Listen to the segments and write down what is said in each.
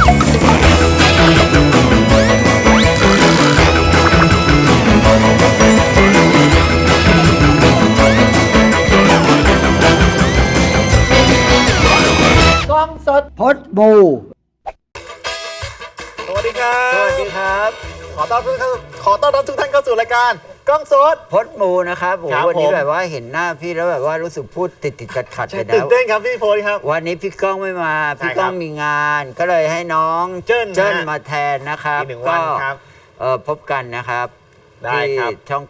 กล้องสด พดบู สวัสดีครับ สวัสดีครับ ขอต้อนรับทุกท่าน ขอต้อนรับทุกท่านเข้าสู่รายการกล้องสด พดบูนะครับโอ้โหครับวันนี้ผม แบบว่าเห็นหน้าพี่แล้วแบบว่ารู้สึกพูดติดติดขัดขัดๆเลยตื่นนะเต้นครับพี่โพลครับ วันนี้พี่ก้องไม่มาใช่พี่ก้องครับมีงาน ก็เลยให้น้องเจิ้นเจิ้นฮะมาแทนนะครับ อีกหนึ่งวันครับเอ่อพบกันนะครับได้ครับที่ช่อง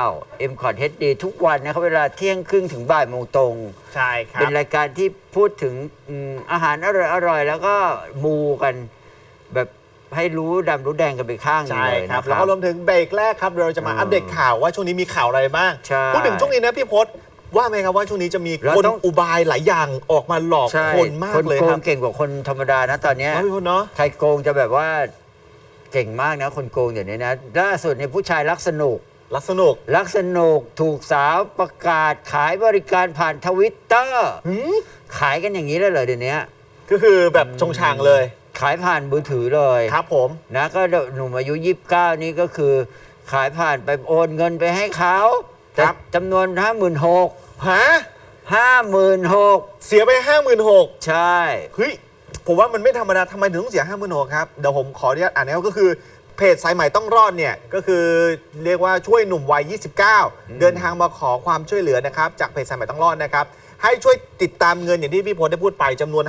9 m c o t HD ทุกวันนะครับเวลาเที่ยงครึ่งถึงบ่ายโมงตรง ใช่ครับ เป็นรายการที่พูดถึงอืมอาหารอร่อยอร่อยๆแล้วก็มูกันแบบ ให้รู้ดำรู้แดงกันไปข้างหนึ่งใช่เลยครับนะคแล้วรับก็รวมถึงเบรกแรกครับ เราจะมาอืมอัปเดตข่าวว่าช่วงนี้มีข่าวอะไรบ้าง ใช่พูดถึงช่วงนี้นะพี่พศว่าไหมครับว่าช่วงนี้จะมีเราคนต้อง อุบายหลายอย่างออกมาหลอกใช่คนมากเลยโกครังบเก่งกว่าคนธรรมดานะตอนเนี้ย เนาะพี่พศเนาะ ใครโกงจะแบบว่าเก่งมากนะ คนโกงเดี๋ยวนี้นะล่าสุดในยผู้ชายรักสนุกลักสนุกรักสนุกถูกสาวประกาศขายบริการผ่านทวิตเตอร์หืมขายกันอย่างนี้เลยเหรอเดี๋ยวนี้ ก็คือแบบชงชางเลย ขายผ่านมือถือเลยครับผม นะก็หนุ่มอายุ 29 นี่ก็คือ ขายผ่านไปโอนเงินไปให้เขาครับ จำนวน 5 6 0 0 0 ฮะ 56,000เสียไปห้าหมื่นหกใช่ เฮ้ย ผมว่ามันไม่ธรรมดาทำไมถึงต้องเสียห้าหมื่นหกครับ เดี๋ยวผมขออนุญาตอ่านนะครับก็คือเพจสายใหม่ต้องรอดเนี่ย ก็คือเรียกว่าช่วยหนุ่มวัย 29 เดินทางมาขอความช่วยเหลือนะครับ จากเพจสายใหม่ต้องรอดนะครับ ให้ช่วยติดตามเงินอย่างที่พี่พลได้พูดไปจำนวน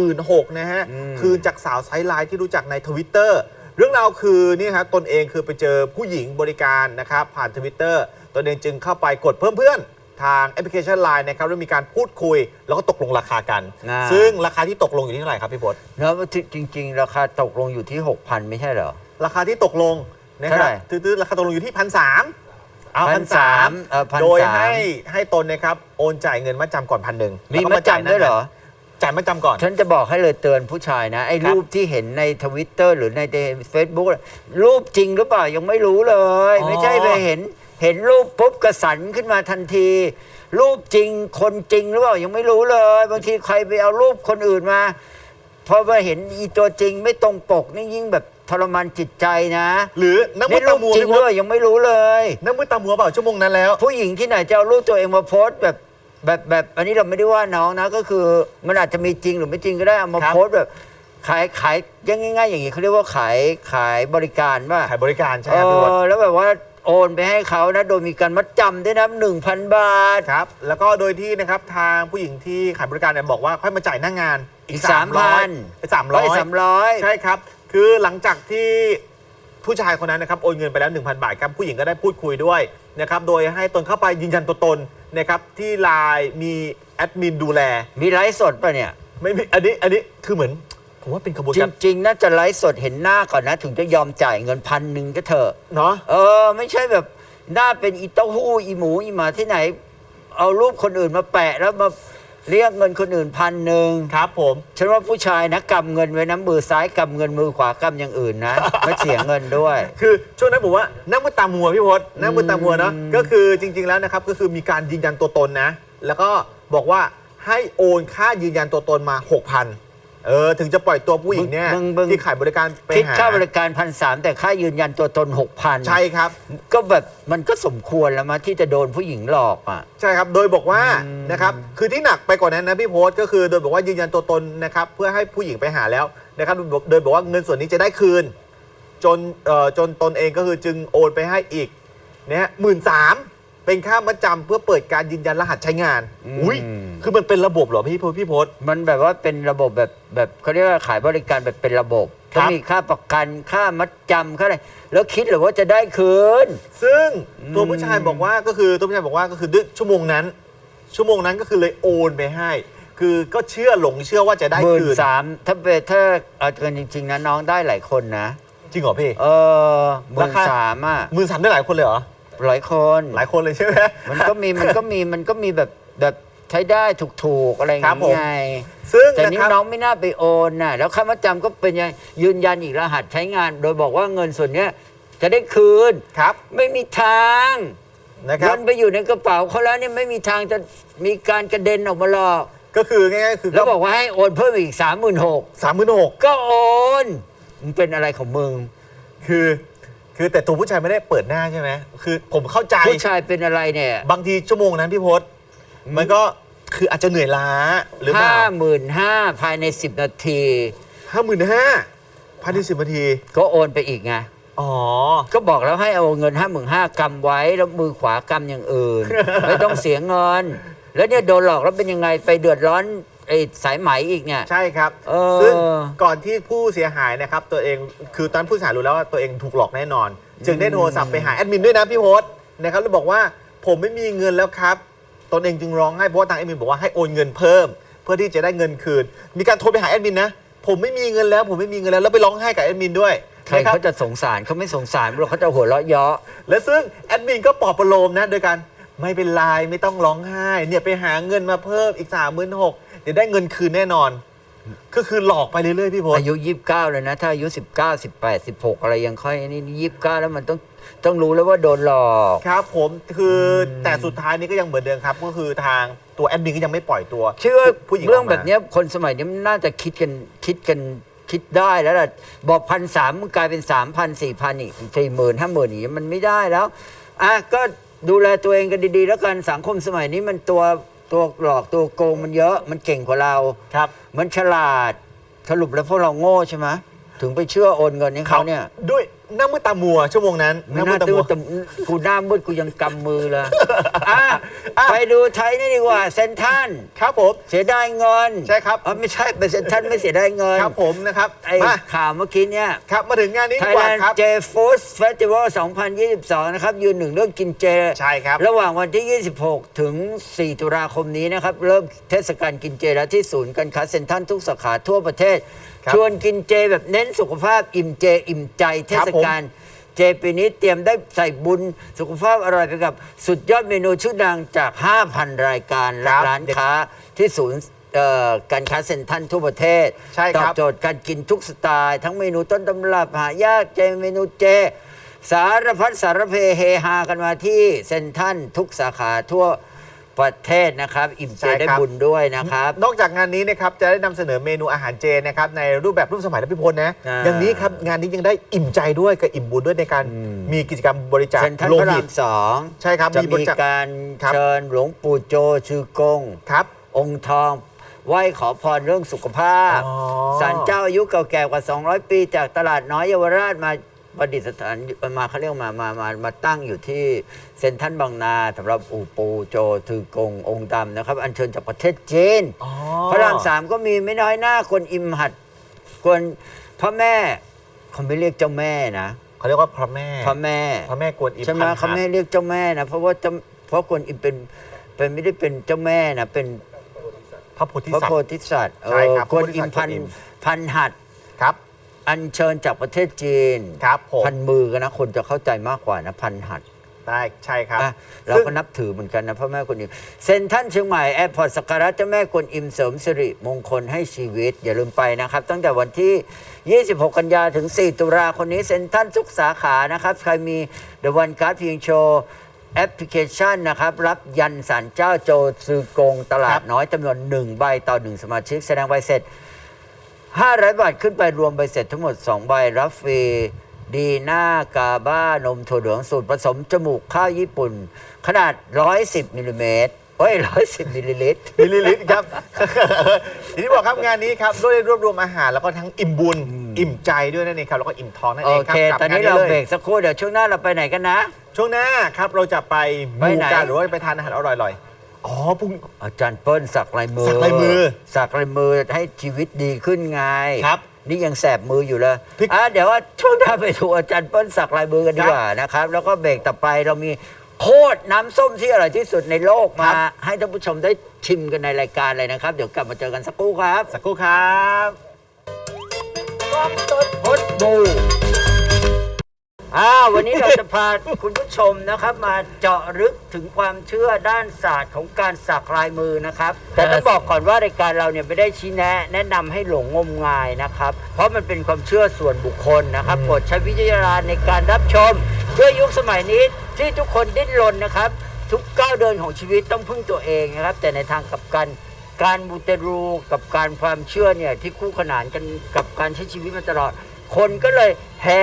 56,000นะฮะ อืม คืนจากสาวไซด์ไลน์ที่รู้จักในทวิตเตอร์เรื่องราวคือนี่ครับตนเองคือไปเจอผู้หญิงบริการนะครับผ่านทวิตเตอร์ตนเองจึงเข้าไปกดเพิ่มเพื่อนทางแอปพลิเคชัน Line นะครับแล้วมีการพูดคุย แล้วก็ตกลงราคากัน อ่า ซึ่งราคาที่ตกลงอยู่ที่เท่าไหร่ครับพี่พศแล้วจริง ๆ ราคาตกลงอยู่ที่ 6,000 ไม่ใช่เหรอ ราคาที่ตกลงนะคเท่ารัไหบร่ตื้อๆราคาตกลงอยู่ที่พันสาม เอาพันสาม1,300เออ1,300 โดยให้ให้ตนนะครับโอนจ่ายเงินมาจำก่อนพันหนึ่งมีมาจำด้วยเหรอ จ่ายมาจำก่อน ฉันจะบอกให้เลยเตือนผู้ชายนะ ไอ้ครับ รูปที่เห็นในทวิตเตอร์หรือในเฟซบุ๊กรูปจริงหรือเปล่ายังไม่รู้เลยอ๋อไม่ใช่ไปเห็น เห็นรูปปุ๊บกระสันขึ้นมาทันที รูปจริงคนจริงหรือเปล่ายังไม่รู้เลย บางทีใครไปเอารูปคนอื่นมาพอมาเห็นอีตัวจริงไม่ตรงปกนี่ยิ่งแบบท รมานจิตใจนะหรือนักมืนี่อรูตาปมัวจริงพี่พด้ศวยยังไม่รู้เลย นักมือตามัวเปล่าชั่วโมงนั้นแล้ว ผู้หญิงที่ไหนจะเอารูปตัวเองมาโพสต์แบบแบบแบบอันนี้เราไม่ได้ว่าน้องนะ ก็คือมันอาจจะมีจริงหรือไม่จริงก็ได้เอามาครับ โพสต์แบบขายขายยังง่ายๆ อย่างนี้เขาเรียกว่าขายขายบริการว่าขายบริการใช่เอครับพี่พศอแล้วแบบว่าโอนไปให้เขานะ โดยมีการมัดจำด้วยนะหนึ่งพันบาท ครับ แล้วก็โดยที่นะครับทางผู้หญิงที่ขายบริการเนี่ยบอกว่าค่อยมาจ่ายหน้างานอีกสามร้อย3,000สามร้อย สามร้อย ใช่ครับ คือหลังจากที่ผู้ชายคนนั้นนะครับโอนเงินไปแล้ว 1,000 บาทครับผู้หญิงก็ได้พูดคุยด้วยนะครับโดยให้ตนเข้าไปยืนยันตัวตนนะครับที่ไลน์มีแอดมินดูแล มีไลฟ์สดป่ะเนี่ย ไม่มีอันนี้อันนี้คือเหมือนผมว่าเป็นขบวนจการริง ๆ น่าจะไลฟ์สดเห็นหน้าก่อนนะ ถึงจะยอมจ่ายเงินพันหนึ่งก็เถอะ เนาะ เออ ไม่ใช่แบบหน้าเป็นอีเต้าหู้อีหมูอีหมาที่ไหน เอารูปคนอื่นมาแปะแล้วมา เรียกเงินคนอื่นพันหนึ่งครับผม ฉันว่าผู้ชายนะกำเงินไว้น้ำมือซ้ายกำเงินมือขวากำอย่างอื่นนะไม่เสียเงินด้วย คือช่วงนั้นผมว่านั่งมือตามัวพี่พศนั่งมือตามัวเนาะอืมก็คือจริง ๆแล้วนะครับก็คือมีการยืนยันตัวตนนะ แล้วก็บอกว่าให้โอนค่ายืนยันตัวตนมา 6,000 เออถึงจะปล่อยตัวผู้หญิงเนี่ยมึงมึง ที่ขายบริการไปคิดหาค่าบริการพันสามแต่ค่ายืนยันตัวตนหกพันใช่ครับ ก็แบบมันก็สมควรแล้วมาที่จะโดนผู้หญิงหลอกอะ ใช่ครับ โดยบอกว่าอืมนะครับ คือที่หนักไปกว่านั้นนะพี่โพสต์ก็คือโดยบอกว่ายืนยันตัวตนนะครับ เพื่อให้ผู้หญิงไปหาแล้วนะครับ โดยบอกว่าเงินส่วนนี้จะได้คืน จนเอ่อจนตนเองก็คือจึงโอนไปให้อีกเนี่ยหมื่นสาม เป็นค่ามัดจำเพื่อเปิดการยืนยันรหัสใช้งาน อืม อุ้ยคือมันเป็นระบบเหรอพี่โพพี่โพสต์มันแบบว่าเป็นระบบแบบแบบเขาเรียกว่าขายบริการแบบเป็นระบบครัก็บมีค่าประกันค่ามัดจำค่าอะไรแล้วคิดหรือว่าจะได้คืน ซึ่งตัวอืมผู้ชายบอกว่าก็คือตัวผู้ชายบอกว่าก็คือด้วยชั่วโมงนั้น ชั่วโมงนั้นก็คือเลยโอนไปให้ คือก็เชื่อหลงเชื่อว่าจะได้หมื่นคืนสามถ้าเป็นถ้าเอาเกินจริง ๆ นะ น้องได้หลายคนนะ จริงเหรอพี่ เออหมื่รานคาสามอะ หมื่นสามได้หลายคนเลยเหรอ หลายคนหลายคนเลยใช่ไหม มันก็มีมันก็มีมันก็มีแบบแบบใช้ได้ถูกๆอะไรอย่างครับผม เงี้ยซึ่งแต่นะนี่ครับ น้องไม่น่าไปโอนน่ะแล้วค่ามัดจำก็เป็นยังยืนยันอีกรหัสใช้งาน โดยบอกว่าเงินส่วนเนี้ยจะได้คืน ครับไม่มีทางนะครัเงิบ นไปอยู่ในกระเป๋าเขาแล้วเนี่ยไม่มีทางจะมีการกระเด็นออกมาหรอก ก็คือง่ายๆคือแล้วบอกว่าให้โอนเพิ่มอีกสามหมื่นหกสามหมื่นหกก็โอนนมึงเป็นอะไรของมึง คือ คือแต่ตัวผู้ชายไม่ได้เปิดหน้าใช่ไหมคือผมเข้าใจ ผู้ชายเป็นอะไรเนี่ยบางทีชั่วโมงนั้นพี่พศมันก็คืออาจจะเหนื่อยล้าหรือเปล่าห้าหมื่นห้าภายในสิบนาทีห้าหมื่นห้าพันที่สิบนาทีก็โอนไปอีกไงอ๋อ ก็บอกแล้วให้เอาเงินห้าหมื่นห้ากำไว้แล้วมือขวากำอย่างอื่น ไม่ต้องเสียเงิน แล้วเนี่ยโดนหลอกแล้วเป็นยังไงไปเดือดร้อนไอ้สายไหมอีกเนี่ย ใช่ครับ เออซึ่งก่อนที่ผู้เสียหายนะครับ ตัวเองคือตอนนนผู้เสียหายรู้แล้วว่าตัวเองถูกหลอกแน่นอน จึงได้โทรศัพท์ไปหาแอดมินด้วยนะพี่โพสนะครับแล้วบอกว่าผมไม่มีเงินแล้วครับ ตนเองจึงร้องให้เพราะว่าทางแอดมินบอกว่าให้โอนเงินเพิ่ม เพื่อที่จะได้เงินคืน มีการโทรไปหาแอดมินนะผมไม่มีเงินแล้วผมไม่มีเงินแล้วแล้วไปร้องไห้กับแอดมินด้วยใครนะครับเขาจะสงสารเขาไม่สงสารหรอกเขาจะหัวเราะเยาะและซึ่งแอดมินก็ปลอบประโลมนะโดยการไม่เป็นไรไม่ต้องร้องไห้เนี่ยไปหาเงินมาเพิ่มอีกสามหมื่นหก เดี๋ยวได้เงินคืนแน่นอน ก็คือหลอกไปเรื่อยๆพี่พลอายุยี่สิบเก้าเลยนะ ถ้าอายุสิบเก้าสิบแปดสิบหกอะไรยังค่อยนี่ยี่สิบเก้าแล้วมันต้องต้องรู้แล้วว่าโดนหลอก ครับผมคืออแต่สุดท้ายนี้ก็ยังเหมือนเดิมครับ ก็คือทางตัวแอดมินก็ยังไม่ปล่อยตัวเชื่อผู้หญิงเรื่องกมา แบบเนี้ยคนสมัยนี้มันน่าจะคิดกันคิดกันคิดได้แล้วล่ะบอกพันสามมันกลายเป็นสามพันสี่พันอีกสี่หมื่นห้าหมื่นอีกมันไม่ได้แล้วอะก็ดูแลตัวเองกันดีๆ แล้วกันสังคมสมัยนี้มันตัว ตัวหลอกตัวโกงมันเยอะมันเก่งกว่าเรา ครับ มันฉลาดสรุปแล้วพวกเราโง่ใช่ไหมถึงไปเชื่อโอนเงินให้เขาเนี่ย ด้วย หน้ามืดตามัวชั่วโมงนั้นหไม่น้ามืน่าดตาตื้มัอวแต่กูหน้ามืดกูยังกำมือเลยอะอะ ไปดูไทยนี่ดีกว่าเซนทรันครับผม เสียดายเงินใช่ครับ อ๋อไม่ใช่เป็นเซนทรันไม่เสียดายเงินครับผมนะครับไอ้มาข่าวเมื่อกี้เนี่ย ครับมาถึงงานนี้ไทดียกว่าแลนด์ครับเจฟู้ดเฟสติวัล2022 นะครับ ยืนหนึ่งเรื่องกินเจ ใช่ครับ ระหว่างวันที่ 26 ถึง 4 ตุลาคมนี้นะครับ เริ่มเทศกาลกินเจแล้วที่ศูนย์การค้าเซ็นทรัลทุกสาขาทั่วประเทศ ครับชวนกินเจแบบเน้นสุขภาพอิ่มเจ อิ่มใจ เทศกาลเจปีนี้เตรียมได้ใส่บุญสุขภาพอร่อยไปกับสุดยอดเมนูชื่อดังจาก 5,000 รายการและร้านค้าที่ศูนย์เอ่อการค้าเซ็นทรัลทั่วประเทศใช่ตคอบรับโจทย์การกินทุกสไตล์ ทั้งเมนูต้นตำรับหายากเจเมนูเจ สารพัดสารเพเฮฮากันมาที่เซ็นทรัลทุกสาขาทั่ว ประเทศนะครับ อิ่มเจใช่ได้ครับบุญด้วยนะครับ นอกจากงานนี้นะครับจะได้นำเสนอเมนูอาหารเจนะครับในรูปแบบรูปสมัยและพิพลนะ อ่า อย่างนี้ครับงานนี้ยังได้อิ่มใจด้วยกับอิ่มบุญด้วยในการมีกิจกรรมบริจาคเซ็นทรัลโลพระหิราตมสองใช่ครับจะมีบมีริจาคการครับ เชิญหลวงปู่โจชื่อกง ครับ องค์ทอง ไหว้ขอพรเรื่องสุขภาพอ๋อ ศาลเจ้าอายุเก่าแก่กว่า 200 ปี จากตลาดน้อยเยาวราชมา ประดิษฐานมาเขาเรียกมามามามาตั้งอยู่ที่เซ็นทรัลบางนาสำหรับอูปูโจทือกงองค์ดำนะครับ อัญเชิญจากประเทศจีนอ๋อ พระรามสามก็มีไม่น้อยหน้าคนอิมหัดคนพระแม่เขาไม่เรียกเจ้าแม่นะเขาเรียกว่าพระแม่พระแม่ พระแม่กวนอิมใช่ไหมพันเขาหัไม่ดเรียกเจ้าแม่นะ เพราะว่าเจ้าเพราะคนอิมเป็นเป็นไม่ได้เป็นเจ้าแม่นะเป็นพระโพธิพระสัตโพว์ ธิสัตว์เอใช่อครับกวนพระโพธิอิสัมตว์พันกวนอิม พันหัดครับ อัญเชิญจากประเทศจีนครับผมพันมือกันนะ คนจะเข้าใจมากกว่านะพันหัดได้ใช่ครับ อะเราก็นับถือเหมือนกันนะพระแม่กวนอิมเซ็นทรัลเชียงใหม่แอร์พอร์ตสักการะเจ้าแม่กวนอิมเสริมสิริมงคลให้ชีวิต อย่าลืมไปนะครับ ตั้งแต่วันที่ 26 กันยาถึง 4 ตุลาคนนี้เซ็นทรัลทุกสาขานะครับ ใครมีเดอะวันการ์ดเพียงโชว์แอปพลิเคชันนะครับ รับยันสารเจ้าโจซือกงตลาครัดบน้อยจำนวน 1 ใบต่อ 1 สมาชิก แสดงใบเสร็จ 500 บาทขึ้นไปรวมใบเสร็จทั้งหมด 2 ใบรับฟรี ดีน่ากาบ้านมถั่วเหลืองสูตรผสมจมูกข้าวญี่ปุ่น ขนาด 110มิลลิเมตรเฮ้ย 110มิลลิลิตร มิลลิลิตรครับอย่างที่บอกครับงานนี้ครับด้วยรวบรวมอาหารแล้วก็ทั้งอิ่มบุญ อิ่มใจด้วยนั่นเองครับแล้วก็อิ่มท้องนั่นโอเองครัเค กับตอนนี้งเราลยเบรกสักครู่เดี๋ยวช่วงหน้าเราไปไหนกันนะ ช่วงหน้าครับเราจะไปไปมูไหน กันหรือว่าไปทานอาหารอร่อยๆ อ๋อพรุ่งอาจารย์เปิ้ลสักลายมือ สักลายมือสักลายมือให้ชีวิตดีขึ้นไงครับนี่ยังแสบมืออยู่เลยพี่ อะเดี๋ยวว่าช่วงหน้าไปดูอาจารย์เปิ้ลสักลายมือกันดีครับกว่านะครับ แล้วก็เบรกต่อไปเรามีโคตรน้ำส้มที่อร่อยที่สุดในโลกคมารับให้ท่านผู้ชมได้ชิมกันในรายการเลยนะครับ เดี๋ยวกลับมาเจอกันสักครู่ครับสักครู่ครับกล้องสดพดบู อ่าวันนี้เราจะพาคุณผู้ชมนะครับ มาเจาะลึกถึงความเชื่อด้านศาสตร์ของการสักลายมือนะครับ แต่ต้องบอกก่อนว่ารายการเราเนี่ยไม่ได้ชี้แนะ แนะนำให้หลงงมงายนะครับ เพราะมันเป็นความเชื่อส่วนบุคคลนะครับโปรดใช้วิจารณญาณในการรับชมด้วยยุคสมัยนี้ที่ทุกคนดิ้นรนนะครับ ทุกก้าวเดินของชีวิตต้องพึ่งตัวเองนะครับ แต่ในทางกลับกัน การมูเตรูกับการความเชื่อเนี่ยที่คู่ขนานกันกับการใช้ชีวิตมาตลอด คนก็เลยแห่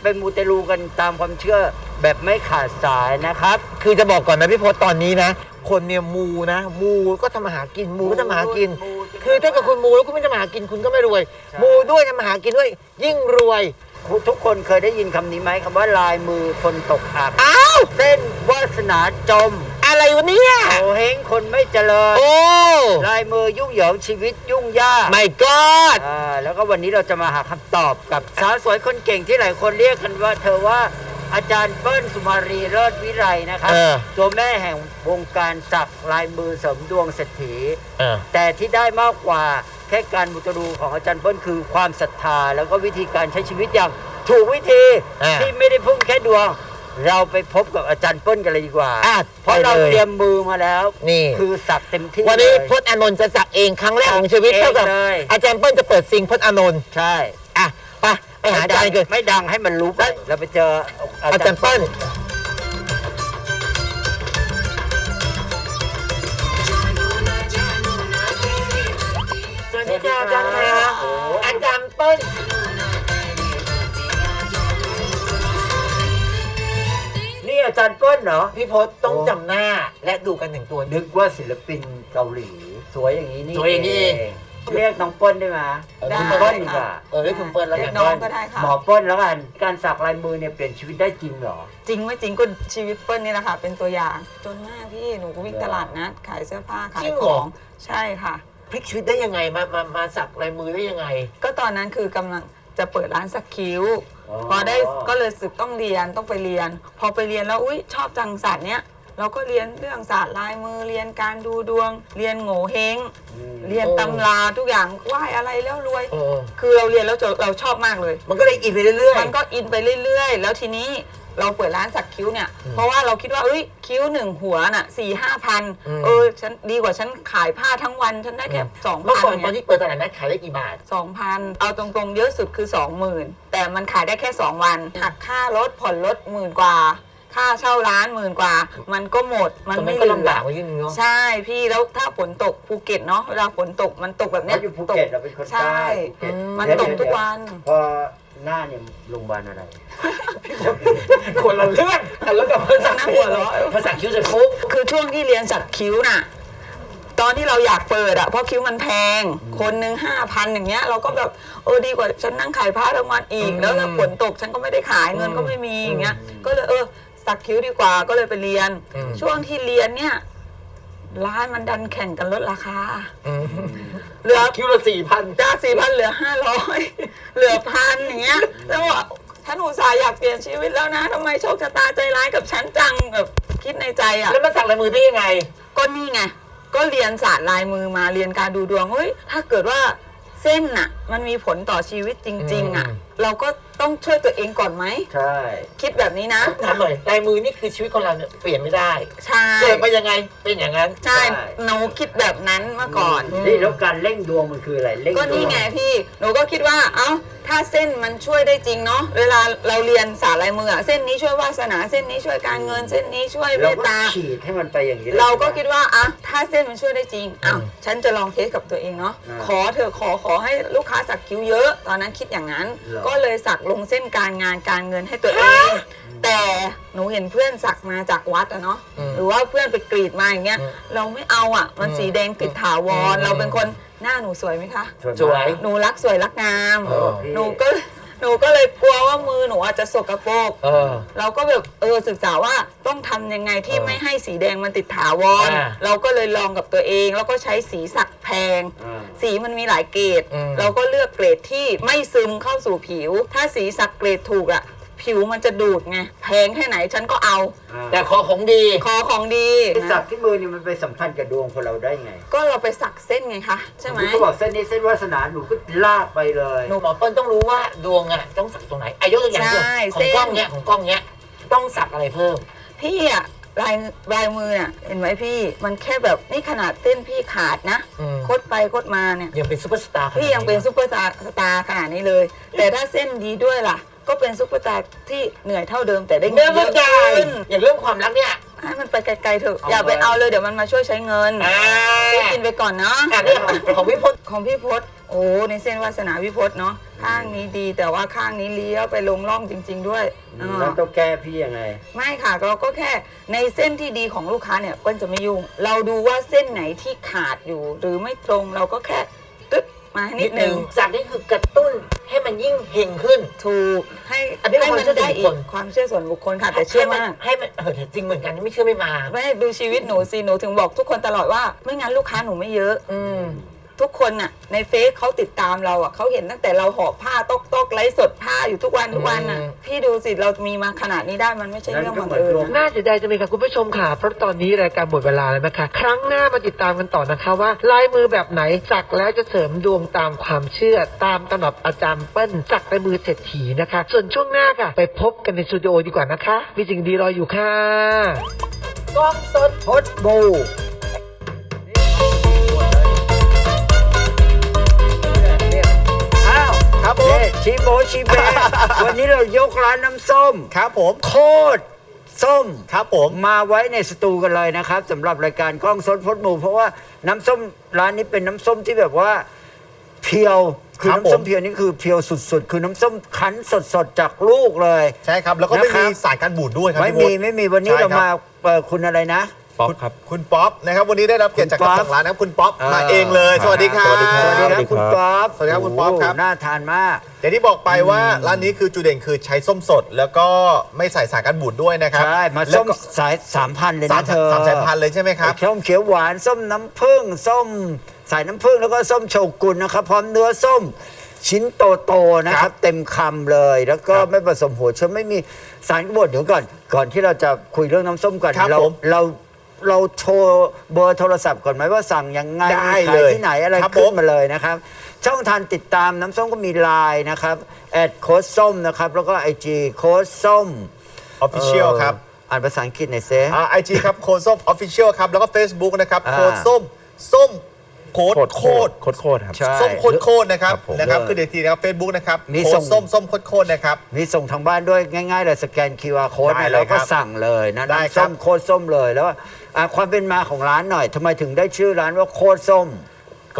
ไปมูเตรูกันตามความเชื่อแบบไม่ขาดสายนะครับ คือจะบอกก่อนนะพี่พศตอนนี้นะ คนเนี่ยมูนะ มูก็ทำมาหากินมูก็ทำมาหากิน มูคือถ้าเกิดคุณมูแล้วคุณไม่ทำมาหากินคุณก็ไม่รวย ใช่ มูด้วยทำมาหากินด้วย ยิ่งรวยทุกคนเคยได้ยินคำนี้ไหมคำว่าลายมือคนตกอับ อ้าว เส้นวาสนาจม อะไรวะเนี่ย โอเฮงคนไม่เจริญโอ้ ลายมือยุ่งเหยิงชีวิตยุ่งยากไม่กอดอ่าแล้วก็วันนี้เราจะมาหาคำตอบกับสาวสวยคนเก่งที่หลายคนเรียกกันว่า เธอว่าอาจารย์เปิ้ลสุมารีเลิศวิไลนะครับเออ ตัวแม่แห่งวงการสักลายมือเสริมดวงเศรษฐีอ่าแต่ที่ได้มากกว่าแค่การมุตรูของอาจารย์เปิ้ลคือความศรัทธา แล้วก็วิธีการใช้ชีวิตอย่างถูกวิธี อ่า ที่ไม่ได้พึ่งแค่ดวง เราไปพบกับอาจารย์เปิ้ลกันเลยดีกว่า อะเพราะเราไปเลยเตรียมมือมาแล้ว นี่ คือสักเต็มที่วันนี้เลย พจน์อานนท์จะสักเองครั้งแรกของชีวิตสักเองเท่ากับเลย อาจารย์เปิ้ลจะเปิดซิงพจน์อานนท์ใช่อะไปไปหาอาจารย์กัน ไม่ดังให้มันรู้ไปเราไปเจออาจารย์เปิ้ลสวัสดีค่ะอาจารย์ค่ะอาจารย์เปิ้ล อาจารย์เปิ้ลเหรอพี่พศต้องจำหน้าและดูกันหนึ่งตัวนึกว่าศิลปินเกาหลีสวยอย่างนี้นี่สวยอย่างนี้เองเรียกน้องเปิ้ลได้ไหมได้ คุณเปิ้ลดีกว่าเออเรียกคุณเปิ้ลแล้วเรีกัยนกน้องก็ได้ค่ะ หมอเปิ้ลแล้วกันการสักลายมือเนี่ยเปลี่ยนชีวิตได้จริงเหรอ จริงไม่จริงก็ชีวิตเปิ้ลนี่แหละค่ะ เป็นตัวอย่างจนมากพี่หนูก็วิ่งเหรอตลาดนัดขายเสื้อผ้าขาจริยงเหขรอ องใช่ค่ะ พลิกชีวิตได้ยังไงมามามาสักลายมือได้ยังไง ก็ตอนนั้นคือกำลังจะเปิดร้านสักคิ้วอ๋อ พอได้ก็เลยสึกต้องเรียนต้องไปเรียน พอไปเรียนแล้วอุ้ยชอบจังศาสตร์เนี้ยเราก็เรียนเรื่องศาสตร์ลายมือเรียนการดูดวง เรียนโง่เฮงอืมเรียนตำราทุกอย่างไหว้อะไรแล้วรวยเออคือเราเรียนแล้วจะเราชอบมากเลย มันก็เลยอินไปเรื่อยมันก็อินไปเรื่อยๆ แล้วทีนี้ เราเปิดร้านสักคิ้วเนี่ย เพราะว่าเราคิดว่าเอ้ยคิ้วหนึ่งหัวน่ะสี่ห้าพันอืม เออฉันดีกว่าฉันขายผ้าทั้งวันฉันได้แค่สองๆเมื่อพันก่อนตอนที่เปิดตลาดนัดขายได้กี่บาท สองพันเอาตรงๆ เยอะสุดคือสองหมื่นแต่มันขายได้แค่สองวันหักค่ารถผ่อนรถหมื่นกว่า ค่าเช่าร้านหมื่นกว่า มันก็หมดมันแต่มันไม่ก็เหลืลำบาอกไว้นิดนึงเนาะ ใช่พี่แล้วถ้าฝนตกภูเก็ตเนาะเวลาฝนตกมันตกแบบเนี้เขายอยู่ภูเก็ตตเราเป็นคนใช่ใต้ภูเก็ตมันเดี๋ยตกเดี๋ยทุกวัน พอ หน้าเนี่ยโรงพยาบาลอะไร คนละเรื่องกันแล้วกับภาษาน่าหัวเราะภาษาคิ้วจะฟุกคือช่วงที่เรียนสักคิ้วน่ะ ตอนที่เราอยากเปิดอะเพราะคิ้วมันแพง คนหนึ่งห้าพันอย่างเงี้ย เราก็แบบเออดีกว่าฉันนั่งขายผ้าทั้งวันอีกอืมแล้วถ้าฝนตกฉันก็ไม่ได้ขายเงินก็ไม่มีอย่างเงี้ย ก็เลยเออสักคิ้วดีกว่าก็เลยไปเรียน ช่วงที่เรียนเนี่ย ร้านมันดันแข่งกันลดราคา เหลือคิ้วละสี่พันจากสี่พันเหลือห้าร้อยเหลือพันอย่างเงี้ย แล้วว่าฉันอุตส่าห์อยากเปลี่ยนชีวิตแล้วนะทำไมโชคชะตาใจร้ายกับฉันจังแบบคิดในใจอะแล้วมาสักลายมือได้ยังไง ก็นี่ไง ก็เรียนศาสตร์ลายมือมาเรียนการดูดวงเฮ้ยถ้าเกิดว่าเส้นน่ะ มันมีผลต่อชีวิตจริง ๆ อะอืมเราก็ ต้องช่วยตัวเองก่อนไหม ใช่คิดแบบนี้นะ ถามหน่อยลายมือนี่คือชีวิตของเราเนี่ยเปลี่ยนไม่ได้ ใช่ เกิดมายังไงเป็นอย่างนั้น ใช่หนูคิดแบบนั้นเมื่อก่อนอืมนี่แล้วการเร่งดวงมันคืออะไรเร่งดวก็งนี่ไงพี่ หนูก็คิดว่า เอ้า ถ้าเส้นมันช่วยได้จริงเนาะ เวลาเราเรียนศาสตร์ลายมืออะเส้นนี้ช่วยวาสนา เส้นนี้ช่วยการเงิน เส้นนี้ช่วยเมเราตก็ตา ฉีดให้มันไปอย่างนี้ลยเราก็คิดว่าอะถ้าเส้นมันช่วยได้จริงอ้าวฉันจะลองเทสกับตัวเองเนาะอ่าขอเธอะขอขอให้ลูกค้าสักคิ้วเยอะ ตอนนั้นคิดอย่างนั้นเหรอก็เลยสักลงเส้นการงานการเงินให้ตัวเอง แต่หนูเห็นเพื่อนสักมาจากวัดอะเนาะอืมหรือว่าเพื่อนไปกรีดมาอย่างเงี้ย อืมเราไม่เอาอะมันอืมสีแดงติดถาวร อืม เราเป็นคนหน้าหนูสวยไหมคะ สวย หนูรักสวยรักงาม เออ หนูก็ หนูก็เลยกลัวว่ามือหนูอาจจะสกปรกเออ เราก็แบบเออศึกษาว่าต้องทำยังไงที่เออไม่ให้สีแดงมันติดถาวร อ่าเราก็เลยลองกับตัวเอง แล้วก็ใช้สีสักแพง อ่าสีมันมีหลายเกรด อืม เราก็เลือกเกรดที่ไม่ซึมเข้าสู่ผิว ถ้าสีสักเกรดถูกอะ ผิวมันจะดูดไงแพงแค่ไหนฉันก็เอา แต่ขอของดีคอของดีไอ้สักนะที่มือนี่มันไปสัมพันธ์กับดวงคนเราได้ไงก็เราไปสักเส้นไงคะใช่ไหมคุณก็บอกเส้นนี้เส้นวาสนาหนูก็ลากไปเลยหนูหมอเปิ้ลต้องรู้ว่าดวงอะต้องสักตรงไหนอายกตัวอย่างใช่ของกล้องเนี้ยของกล้องเนี้ยต้องสักอะไรเพิ่ม พี่อะลายลายมือน่ะเห็นไหมพี่มันแค่แบบนี่ขนาดเส้นพี่ขาดนะอืมคดไปคดมาเนี่ยยังเป็นซูเปอร์สตาร์ขนาดพี่ยังเป็นซุปเปอร์สตาร์สตาร์ขนาดนี้เลย แต่ถ้าเส้นดีด้วยล่ะ ก็เป็นซุปเปอร์สตาร์ที่เหนื่อยเท่าเดิมแต่ได้เงิเรื่อนงเยมันอะใหญ่ขึ้นอย่างเรื่องความรักเนี่ย ให้มันไปไกลๆเถอะอย่าไปเอาเลยเดี๋ยวมันมาช่วยใช้เงินอ่าซื้อกินไปก่อนเนาะอันนี้ของพี่พจน์ ของพี่พศโอ้ ในเส้นวาสนาพี่พศเนาะ ข้างนี้ดีแต่ว่าข้างนี้เลี้ยวไปลงร่องจริง ๆ ด้วยอ่าแล้วต้องแก้พี่ยังไง ไม่ค่ะ เราก็แค่ในเส้นที่ดีของลูกค้าเนี่ยเปิ้ลจะไม่ยุ่ง เราดูว่าเส้นไหนที่ขาดอยู่ หรือไม่ตรงเราก็แค่ตึ๊ด มาให้นินิดดนึนึงงจากนี้คือกระตุ้นให้มันยิ่งเฮงขึ้น ถูกให้อันนี้เป็นให้ความมันเชื่อส่วนได้บุคอีคกลความเชื่อส่วนบุคคลค่ะแต่เชื่อมากให้มันเออแต่จริงเหมือนกันไม่เชื่อไม่มา ไม่ดูชีวิตหนูสิหนูถึงบอกทุกคนตลอดว่า ไม่งั้นลูกค้าหนูไม่เยอะ อืม ทุกคนน่ะ ในเฟซเขาติดตามเราอะเขาเห็นตั้งแต่เราห่อผ้าตอกตอกๆไลฟ์สดผ้าอยู่ทุกวันทุกวันน่ะอืม พี่ดูสิเรามีมาขนาดนี้ได้มันไม่ใช่เรื่องบังเอิญนะ น่าเสียดายจังเลยค่ะคุณผู้ชมค่ะ เพราะตอนนี้รายการหมดเวลาแล้วนะคะ ครั้งหน้ามาติดตามกันต่อนะคะว่า ลายมือแบบไหนสักแล้วจะเสริมดวงตามความเชื่อ ตามตำรับอาจารย์เปิ้ลสักในมือเศรษฐีนะคะ ส่วนช่วงหน้าค่ะ ไปพบกันในสตูดิโอดีกว่านะคะมีสิ่งดีรออยู่ค่ะ กล้องสดพดบู ครับผมนี่ชีโบชีเบวันนี้เรายกร้านน้ำส้ม ครับผมโคตรส้ม ครับผม มาไว้ในสตูกันเลยนะครับสำหรับรายการกล้องสดพดหมูเพราะว่าน้ำส้มร้านนี้เป็นน้ำส้มที่แบบว่าเพียวคือครับน้ำส้มผมเพียวนี่คือเพียวสุดๆ คือน้ำส้มคั้นสดๆจากลูกเลย ใช่ครับ แล้วก็ไม่นะครัมีบสารกันบูดด้วยครับไม่พี่มีพศไม่มีวันนี้ใช่เราครับมาเอ่อคุณอะไรนะ ป๊อปครับ คุณป๊อปนะครับวันนี้ได้รับเกียรติจากคุณป๊อป เจ้าของร้านนะครับคุณป๊อปอ่ามมาเองเลย สวัสดีครับ สวัสดีคสรัวัสดีครับ สวัสดีคุณครับป๊อปสวัสดีครับคุณป๊อปครับ โโหน่าทานมาก อย่างที่บอกไปว่าร้านนี้คือจุดเด่นคือใช้ส้มสด แล้วก็ไม่ใส่สารกันบูดด้วยนะครับใช่ มาแล้วส้มก็สายสามพันเลยสานะมเธอสามสายพันธุ์เลยใช่ไหมครับ ส้มเขียวหวาน ส้มน้ำผึ้ง ส้มสายน้ำผึ้ง แล้วก็ส้มโชกุนนะครับ พร้อมเนื้อส้มชิ้นโตๆนะคครัรับบเต็มคำเลย แล้วก็ครับไม่ผสมหัวเชื้อไม่มีสารกบฏเดี๋ยวก่อน ก่อนที่เราจะคุยเรื่องน้ำส้มก่อน ครับเราผม เรา เราโชว์เบอร์โทรศัพท์ก่อนไหมว่าสั่งยังไงได้ขายเลยที่ไหนอะไรครับขึ้นผมมาเลยนะครับ ช่องทางติดตามน้ำส้มก็มีไลน์นะครับแอดโค้ดส้มนะครับ แล้วก็ไอจีโค้ดส้ม ออฟฟิเชียลครับอ่านภาษาอังกฤษหน่อยเซไอจีครับโคดส้มออฟฟิเชียลครับ แล้วก็ Facebook นะครับอ่า โคดส้มส้มโคดโคตรโคโคดตรโคตรโคตรครับ ใช่ ส้มโคดโคดนะครับครับผม นะครับเออคือเดี๋ยวทีนะครับเฟซบุ๊กนะครับมีโคส่ดง ส้มส้มโคดโคดนะครับ มีส่งทางบ้านด้วยง่ายๆเลยสแกน QR code ได้เนี่ยเลยแล้วก็ครับสั่งเลยนะได้น้ำครัส้บมโคตรส้มเลยแล้ว อะความเป็นมาของร้านหน่อยทำไมถึงได้ชื่อร้านว่าโคตรส้ม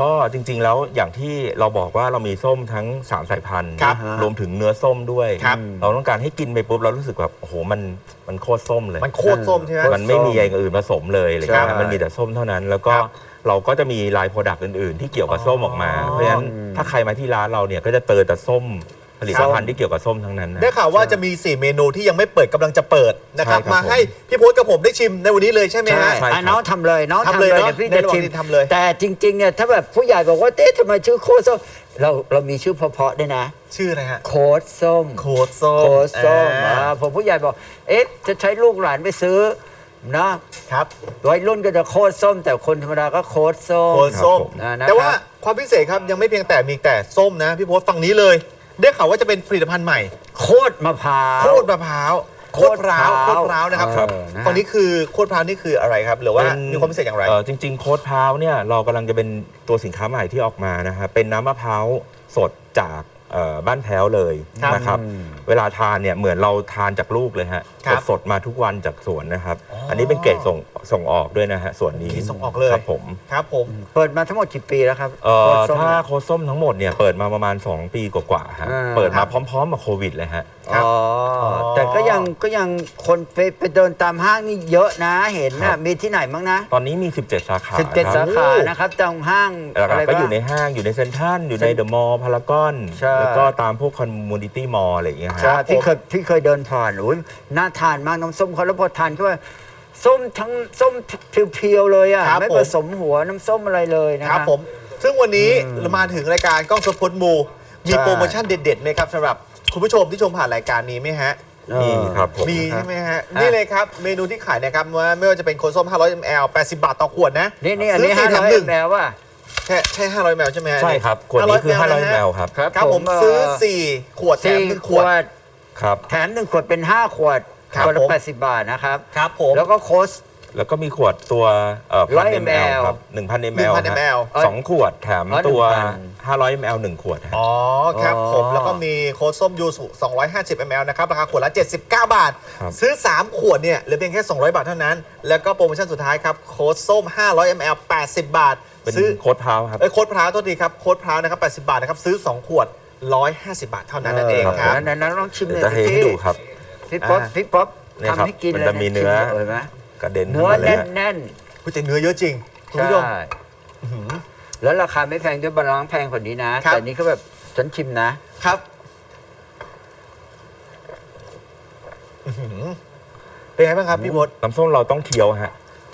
ก็จริงๆแล้วอย่างที่เราบอกว่าเรามีส้มทั้ง 3 สายพันธุ์ครับรวมถึงเนื้อส้มด้วย ครับ เราต้องการให้กินไปปุ๊บเรารู้สึกแบบโอ้โหมันมันโคตรส้มเลย มันโคตรส้มใช่ไหม มันไม่มีอย่างอื่นผสมเลยอะไรเงี้ยใช่มันมีแต่ส้มเท่านั้น แล้วก็ครับเราก็จะมีลายโปรดักต์อื่น ๆ ที่เกี่ยวกับส้มออกมา เพราะฉะนั้นถ้าใครมาที่ร้านเราเนี่ยก็จะเจอแต่ส้ม ผลิตภัณฑ์ที่เกี่ยวกับส้มทั้งนั้นนะ ได้ข่าวว่าจะมี 4 เมนูที่ยังไม่เปิดกำลังจะเปิดนะครับ ใช่ครับมาให้พี่พศกับผมได้ชิมในวันนี้เลยใช่ไหมฮะ ใช่อะน้องทำเลยน้องทำทำเลเลยยเนอะเดี๋ยวพี่ในจะระหว่างชิมที่ทำเลย แต่จริงๆเนี่ยถ้าแบบผู้ใหญ่บอกว่าเอ๊ะทำไมชื่อโคตรส้มเราเรามีชื่อเพราะๆด้วยนะ ชื่ออะไรฮะ โคตรส้ม โคตรส้มโคตรส้มอ่าอ่าผมผู้ใหญ่บอก เอ๊ะ จะใช้ลูกหลานไปซื้อนะครับ วัยรุ่นก็จะโคตรส้ม แต่คนธรรมดาก็โคตรส้ม โคตรส้มอ่านะครับแต่ว่าความพิเศษครับยังไม่เพียงแต่มีแต่ส้มนะ พี่พศฝั่งนี้เลย ได้ข่าวว่าจะเป็นผลิตภัณฑ์ใหม่ โคตรมะพร้าว โคตรมะพร้าว โคตรพร้าว โคตรพร้าวนะครับครับเออนะฝั่งนี้คือโคตรพร้าวนี่คืออะไรครับ หรือว่าเป็นมีความพิเศษอย่างไรเจริง ๆ โค้ดพร้าวเนี่ยเรากำลังจะเป็นตัวสินค้าใหม่ที่ออกมานะฮะเป็นน้ำมะพร้าวสดจาก เอ่อบ้านแพ้วเลยครับนะครับ เวลาทานเนี่ยเหมือนเราทานจากลูกเลยฮะครับสดๆมาทุกวันจากสวนนะครับ อ๋ออั อันนี้เป็นเกรดส่งส่งออกด้วยนะฮะส่วนนี้เกรดส่งออกเลยครับผมครับผม เปิดมาทั้งหมดกี่ปีแล้วครับเอ่โคอตรส้มถ้าเนี่ย โค้ดส้มทั้งหมดเนี่ยเปิดมาประมาณ 2 ปีกว่าๆฮะอ่า เปิดมาพร้อมๆกับโควิดเลยฮะ ครับอ๋อออ แต่ก็ยังก็ยังคนไปไปเดินตามห้างนี่เยอะนะเห็นครันะบ มีที่ไหนบ้างนะ ตอนนี้มี 17 สาขา17คสารับขานะครับตามห้างหลักอะไรๆก็บ้างอยู่ในห้างอยู่ในเซ็นทรัลอยู่ในเดอะมอลล์พารากอนใช่แล้วก็ตามพวกคอมมูนิตี้มอลล์อะไรอย่างเงี้ยใช่ฮะพี่เคยพี่เคยเดินผ่านอุ้ยน่าทานมากน้ำส้มเขาแล้วพอทานเข้าไปส้มทั้งส้มเพียวๆเลยอะครับไม่ผมผสมหัวน้ำส้มอะไรเลยนะ ครับผม ซึ่งวันนี้เรามาถึงรายการกล้องสดพดมูมีใช่ โปรโมชั่นเด็ดๆไหมครับสำหรับคุณผู้ชมที่ชมผ่านรายการนี้ไหมฮะ เออ มีครับผม มีใช่ไหมฮะอะนี่เลยครับ เมนูที่ขายนะครับว่าไม่ว่าจะเป็นโคส้ม 500 ml 80 บาทต่อขวดนะนี่นี่อันนี้ซื้ห้าสี่แถร้อมยหนึ่งแมวว่ะ แค่ใช่ 500 ml ใช่ไหมฮะใช่ครับขวดนี้คือ500นะมฮะลครับ ครับครับผมผมซื้อเอ่อ4 ขวดแถมสี่หนึ่งขขววด ด ครับ แถมหนึ่งขวดเป็น5ขวดครับขวดละผม แปดสิบบาทนะครับ ครับผม แล้วก็โค้ช แล้วก็มีขวดตัวเอ่อ100 1,000 ml ml ครับ1,000 ml 1,000ฮะ ml สองขวดแถมอ๋อตัว1,000 500 ml หนึ่งขวดฮะ อ๋อครับอ๋อผมแล้วก็มีโค้ดส้มยูสุ250 ml นะครับ ราคาขวดละ 79 บาท ครับ ซื้อ 3 ขวดเนี่ยเหลือเพียงแค่ 200 บาทเท่านั้น แล้วก็โปรโมชั่นสุดท้ายครับ โค้ดส้ม 500 ml 80 บาท เป็นซื้อ โค้ดพร้าวครับ เอ้ยโค้ดพร้าวโทษทีครับโค้ดพร้าวนะครับ80 บาทนะครับซื้อ 2 ขวด 150 บาทเท่านั้นนั่นเองครับนั้นนั้นลองชิมหเดี๋ยน่วอยจะเทให้ดูครับ พี่ป๊อปอ่า พี่ป๊อปเนี่ยครับทำให้กินมันเลยจะมีเนื้อชิมเลยไหมกระเด็นเนื้อขึ้นมาเลยแน่นฮะแน่นคุณแต่เนื้อเยอะจริงคุณใช่ผู้ชมแล้วราคาไม่แพงด้วยบาลานซ์แพงกว่านี้นะ ครับ แต่อันนี้ก็แบบฉันชิมนะ ครับอื้อหือเป็นไงบ้างครับพี่มดน้ำส้มเราต้องเคี้ยวฮะ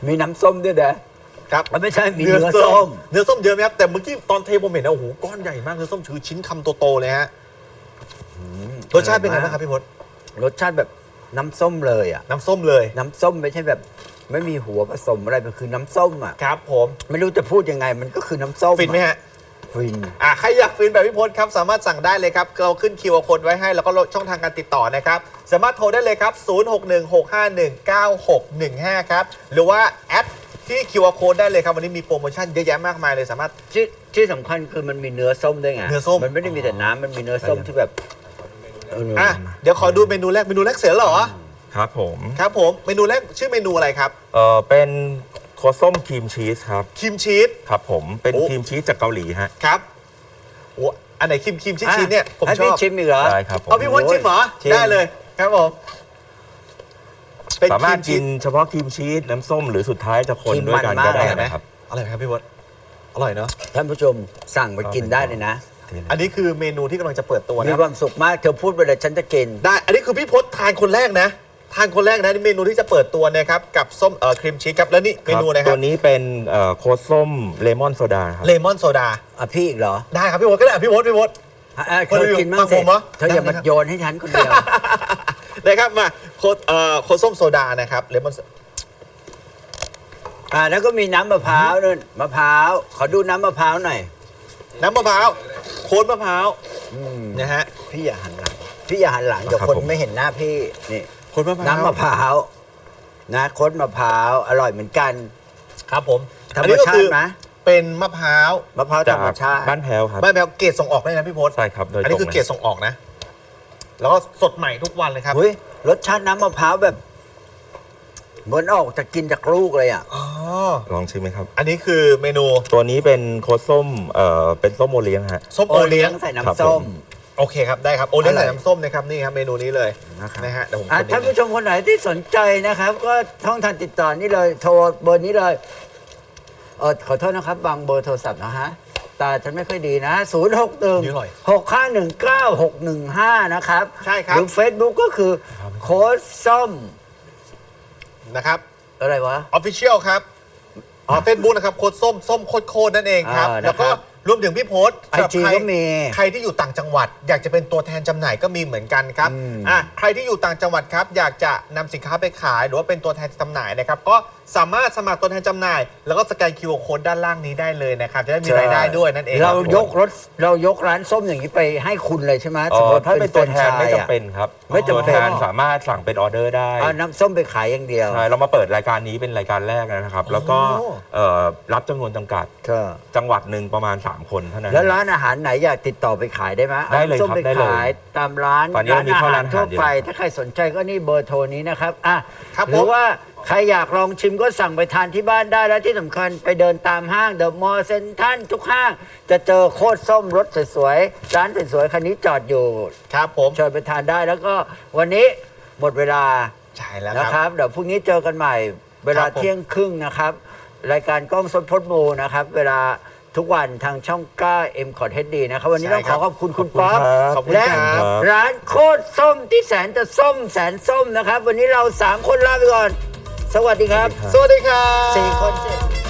มีน้ำส้มด้วยนะ ครับอะไม่ใช่มีเนื้อส้ม เนื้อส้มเยอะไหมครับแต่เมื่อกี้ตอนเทผมเห็นนะโอ้โหก้อนใหญ่มากเนื้อส้มคือชิ้นคำโตๆเลยฮะรสชาติเป็นไงบ้างครับพี่มดรสชาติแบบน้ำส้มเลยอะน้ำส้มเลย น้ำส้มไม่ใช่แบบ ไม่มีหัวผสมอะไรมันคือน้ำส้มอะครับ ผมไม่รู้จะพูดยังไง มันก็คือน้ำส้มฟินไหมฮะฟินอะใครอยากฟินแบบพี่พศครับ สามารถสั่งได้เลยครับ เราขึ้นคิวอาร์โค้ดไว้ให้ แล้วก็ช่องทางการติดต่อนะครับ สามารถโทรได้เลยครับ 0616519615 ครับ หรือว่าแอด ที่คิวอาร์โค้ดได้เลยครับ วันนี้มีโปรโมชั่นเยอะแยะมากมายเลยสามารถ ที่ที่สำคัญคือมันมีเนื้อส้มด้วยไงเนื้อส้ม มันไม่ได้มีแต่น้ำมันมีเนื้อส้มที่แบบเอออะเดี๋ยวขอดูเมนูแรกเมนูแรกเสร็จแล้วเหรอครับผมครับผมเมนูแรกชื่อเมนูอะไรครับเออเป็นโค้ดส้มครีมชีสครับ ครีมชีส ครับผมเป็นโอ้ ครีมชีสจากเกาหลีฮะครับโอ้อันไหนครีมครีมชีสชีสเนี่ยผมให้ชอพี่บชิมอีกเหรอ ได้ครับผมเอาพี่พศชิมเหรอชิม ได้เลยครับผม เป็นสามารถครีกิมนชีสเฉพาะครีมชีสน้ำส้มหรือสุดท้ายจะคนด้วยกันก็ได้อร่อยไหมนะครับ อร่อยไหมครับพี่พศอร่อยเนาะท่านผู้ชมสั่งไปกินได้เลยนะ อันนี้คือเมนูที่กำลังจะเปิดตัวมีนะความสุขมากเธอพูดไปเลยฉันจะกิน ได้อันนี้คือพี่พศทานคนแรกนะ ทานคนแรกนะนี่เมนูที่จะเปิดตัวนะครับกับส้มเอ่อครีมชีสครับแล้วนี่เมนูอะไรคตัรับวนี้เป็นเอ่อโค้ดส้มเลมอนโซดาครับ เลมอนโซดาอะพี่อีกเหรอได้ครับพี่พศก็ได้พี่พศพี่พศ อะอะคนเธอื่อนกินบ้างฟังสิผมเหรอเธออย่าได้มาครับ โยนให้ฉันคนเดียว นะครับมา โคดเอ่อโคดส้มโซดานะครับเลมอนอ่าแล้วก็มีน้ำมะพร้าวนู่นมะพร้าวขอดูน้ำมะพร้าวหน่อย น้ำมะพร้าวโค้ดมะพร้าวนะฮะพี่อย่าหันหลังพี่อย่าหันหลังเดี๋ยวครับคนผมไม่เห็นหน้าพี่นี่โค้ดมะพร้าวน้ำมะพร้าวนะคดมะพร้าวอร่อยเหมือนกันครับผมธรรมอันนี้ก็ชาคืติอไหมเป็นมะพร้าวมะพร้าวธจารกรมชาติบ้านแพ้วครับบ้านแมวเกรดส่งออกได้นะพี่พศใช่ครับโดยอันตรนี้งคือเลยเกรดส่งออกนะ แล้วก็สดใหม่ทุกวันเลยครับเฮ้ย รสชาติน้ำมะพร้าวแบบเหมือนออกจะกินจากลูกเลยอะ อ๋อ ลองชิมไหมครับ อันนี้คือเมนูตัวนี้เป็นโค้ดส้มเอ่อเป็นส้มโอเลี้ยงฮะ ส้มโอเลี้ยงใส่ครับน้ำส้มผมโอเคครับได้ครับโอเลี้ยงอร่อย ใส่น้ำส้มนะครับนี่ครับเมนูนี้เลยนะครับ นะฮะเดี๋ยวผมอะกดนิดท่านนึผู้งชมคนไหนที่สนใจนะครับ ก็ช่องทางติดต่อนี่เลยโทรเบอร์นี้เลยเออขอโทษนะครับ บางเบอร์โทรศัพท์นะฮะ ตาฉันไม่ค่อยดีนะ 0 6นี่อร่อย1 6 5 1 9 6 1 5 นะครับใช่ครับ หรือ Facebook ก็คือโค้ดส้มนะครับอะไรวะ ออฟฟิเชียลครับอ๋อเฟซบุ๊กนะครับโคดส้มส้มโคดโคดนั่นเองครับ อ่านะครับแล้วก็รวมถึงพี่โพสต์สำหรับ IG ใครก็มีใครที่อยู่ต่างจังหวัด อยากจะเป็นตัวแทนจำหน่ายก็มีเหมือนกันครับอืม อะใครที่อยู่ต่างจังหวัดครับ อยากจะนำสินค้าไปขาย หรือว่าเป็นตัวแทนจำหน่ายนะครับ ก็ สามารถสมัครตัวแทนจำหน่าย แล้วก็สแกน QR Code ด้านล่างนี้ได้เลยนะครับ จะได้มีรายได้ด้วยนั่นเองเราคบผมยกรถเรายกร้านส้มอย่างนี้ไปให้คุณเลยใช่ไหมเอ่สมมอติถ้าเป็นตัวแทนไม่ฟรนช์ชายจำเป็นครับไม่จำเป็น ตัวแทนสามารถสั่งเป็นออเดอร์ได้ เอาน้ำส้มไปขายอย่างเดียวใช่ เรามาเปิดรายการนี้เป็นรายการแรกนะครับ แล้วก็โอ้เอ่อรับจำนวนจำกัดเธอจังหวัดหนึ่งประมาณ 3 คนเท่านั้น แล้วร้านอาหารไหนอยากติดต่อไปขายได้ไหมได้เลยอาน้ำส้มครับไปได้เลยขายตามร้านตอนนี้เรามีเข้าร้านอาหารทั่วอยู่ไป ถ้าใครสนใจก็นี่เบอร์โทรนี้นะครับอะครับหรือผมว่า ใครอยากลองชิมก็สั่งไปทานที่บ้านได้แล้วที่สำคัญไปเดินตามห้างเดอะมอลล์เซ็นทรัลทุกห้าง จะเจอโคตรส้มรถสวยๆ ร้านสวยๆคันนี้จอดอยู่ ครับผมเชิญไปทานได้แล้วก็วันนี้หมดเวลาใช่แล้วนะคครัรับ บ เดี๋ยวพรุ่งนี้เจอกันใหม่ เวลาครับผม เที่ยงครึ่งนะครับ รายการกล้องสดพดมูนะครับ เวลาทุกวันทางช่อง9 M คอร์ดเฮดดีนะครับ วันนี้ต้องขอขอบคุณคุณป๊อปขอบคุณและครับ ร้านโคตรส้มที่แสนจะส้มแสนส้มนะครับ วันนี้เรา 3 คนลาไปก่อน สวัสดีครับ สวัสดีครับสี่คนเจ็ด